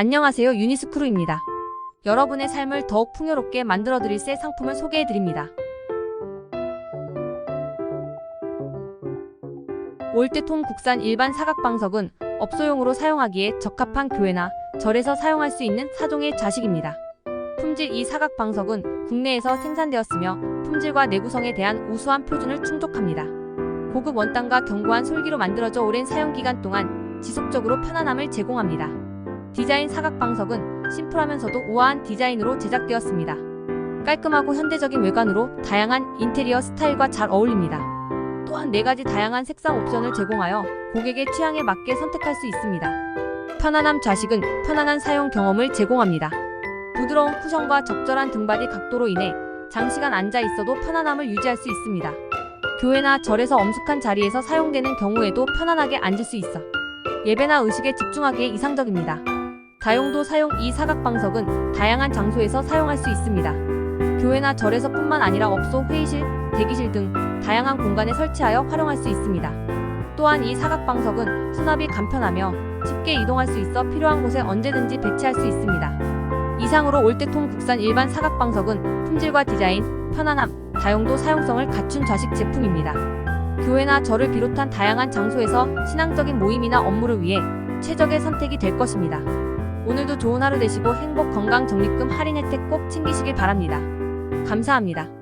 안녕하세요 유니스크루입니다. 여러분의 삶을 더욱 풍요롭게 만들어드릴 새 상품을 소개해드립니다. 올드통 국산 일반 사각방석은 업소용으로 사용하기에 적합한 교회나 절에서 사용할 수 있는 사종의 자식입니다. 품질 이 사각방석은 국내에서 생산되었으며 품질과 내구성에 대한 우수한 표준을 충족합니다. 고급 원단과 견고한 솔기로 만들어져 오랜 사용 기간 동안 지속적으로 편안함을 제공합니다. 디자인 사각방석은 심플하면서도 우아한 디자인으로 제작되었습니다. 깔끔하고 현대적인 외관으로 다양한 인테리어 스타일과 잘 어울립니다. 또한 4가지 다양한 색상 옵션을 제공하여 고객의 취향에 맞게 선택할 수 있습니다. 편안함 좌식은 편안한 사용 경험을 제공합니다. 부드러운 쿠션과 적절한 등받이 각도로 인해 장시간 앉아 있어도 편안함을 유지할 수 있습니다. 교회나 절에서 엄숙한 자리에서 사용되는 경우에도 편안하게 앉을 수 있어 예배나 의식에 집중하기에 이상적입니다. 다용도 사용 이 사각방석은 다양한 장소에서 사용할 수 있습니다. 교회나 절에서 뿐만 아니라 업소, 회의실, 대기실 등 다양한 공간에 설치하여 활용할 수 있습니다. 또한 이 사각방석은 수납이 간편하며 쉽게 이동할 수 있어 필요한 곳에 언제든지 배치할 수 있습니다. 이상으로 올때통 국산 일반 사각방석은 품질과 디자인, 편안함, 다용도 사용성을 갖춘 좌식 제품입니다. 교회나 절을 비롯한 다양한 장소에서 신앙적인 모임이나 업무를 위해 최적의 선택이 될 것입니다. 오늘도 좋은 하루 되시고 행복 건강 적립금 할인 혜택 꼭 챙기시길 바랍니다. 감사합니다.